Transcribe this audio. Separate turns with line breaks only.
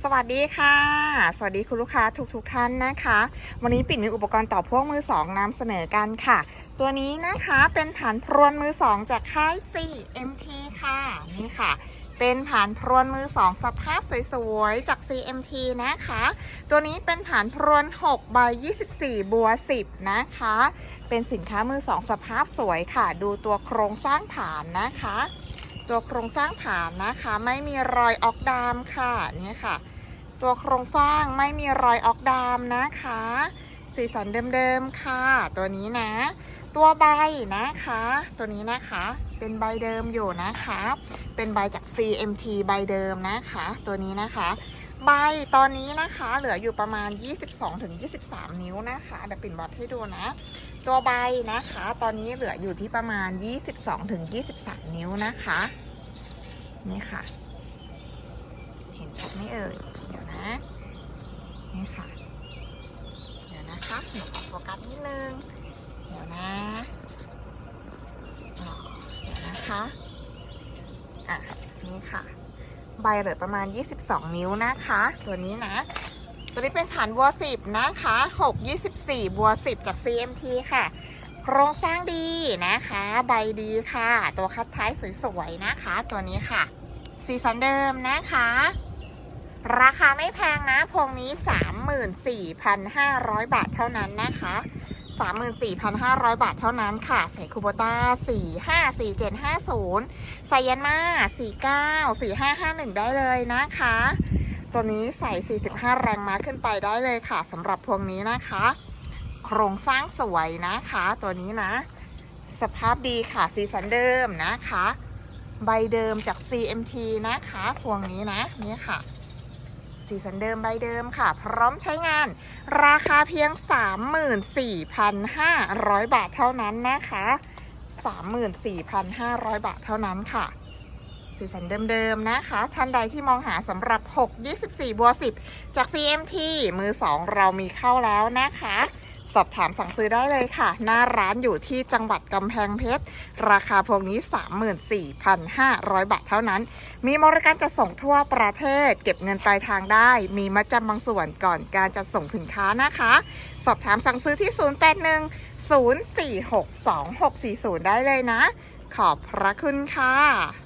สวัสดีค่ะ สวัสดีคุณลูกค้าทุกทุกๆท่านนะคะ วันนี้ปิ่นมีอุปกรณ์ต่อพ่วงมือสองนำเสนอกันค่ะ ตัวนี้นะคะเป็นฐานพรวนมือสองจากค่าย CMT ค่ะ นี่ค่ะ เป็นฐานพรวนมือสองสภาพสวยๆ จาก CMT นะคะ ตัวนี้เป็นฐานพรวน6ใบ24 บัว 10 นะคะ เป็นสินค้ามือสองสภาพสวยค่ะ ดูตัวโครงสร้างฐานนะคะ ตัวโครงสร้างฐานนะคะ ไม่มีรอยออกดามค่ะนี่ค่ะ ตัวโครงสร้างไม่มีรอยออกดามนะคะ สีสันเดิมๆค่ะ ตัวนี้นะ ตัวใบนะคะ ตัวนี้นะคะเป็นใบเดิมอยู่นะคะ เป็นใบจาก CMT ใบเดิมนะคะ ตัวนี้นะคะ ใบตอนนี้นะคะเหลืออยู่ประมาณ 22-23 นิ้วนะคะเดี๋ยวปิ่นวัดให้ดูนะ ตัวใบนะคะ ตอนนี้เหลืออยู่ที่ประมาณ 22-23 นิ้วนะคะ นี่ค่ะ เห็นชัดไหมเอ่ยเดี๋ยวนะ นี่ค่ะ เดี๋ยวนะคะหนูขอโฟกัสนิดนึง เดี๋ยวนะเดี๋ยวนะคะ อะ นี่ค่ะ ใบเหลือประมาณ 22 นิ้วนะคะ ตัวนี้นะ ตัวนี้เป็นฐานบัว10 นะคะ 6 24 บัว 10 จาก CMT ค่ะ โครงสร้างดีนะคะ ใบดีค่ะ ตัวคัดท้ายสวยๆนะคะ ตัวนี้ค่ะ สีสันเดิมนะคะ ราคาไม่แพงนะ พวงนี้ 34,500 บาทเท่านั้นนะคะ 34,500 บาทเท่านั้นค่ะใส่คูโบต้า454750ใส่ยันมา49 4551 ได้เลยนะคะ ตัวนี้ใส่ 45 แรงม้าขึ้นไปได้เลยค่ะสำหรับพวงนี้นะคะ โครงสร้างสวยนะคะ ตัวนี้นะ สภาพดีค่ะสีสันเดิมนะคะ ใบเดิมจาก CMT นะคะ พวงนี้นะนี่ค่ะ สีสันเดิมใบเดิมค่ะ พร้อมใช้งาน ราคาเพียง 34,500 บาทเท่านั้นนะคะ 34,500 บาทเท่านั้นค่ะสีสันเดิมๆนะคะ ท่านใดที่มองหาสำหรับ 6 24 บัว 10 จาก CMT มือ 2 เรามีเข้าแล้วนะคะ สอบถามสั่งซื้อได้เลยค่ะ หน้าร้านอยู่ที่จังหวัดกำแพงเพชร ราคาพวงนี้ 34,500 บาทเท่านั้น มีบริการจัดส่งทั่วประเทศ เก็บเงินปลายทางได้ มีมัดจำบางส่วนก่อนการจัดส่งสินค้านะคะ สอบถามสั่งซื้อที่ 081 046 2640 ได้เลยนะ ขอบพระคุณค่ะ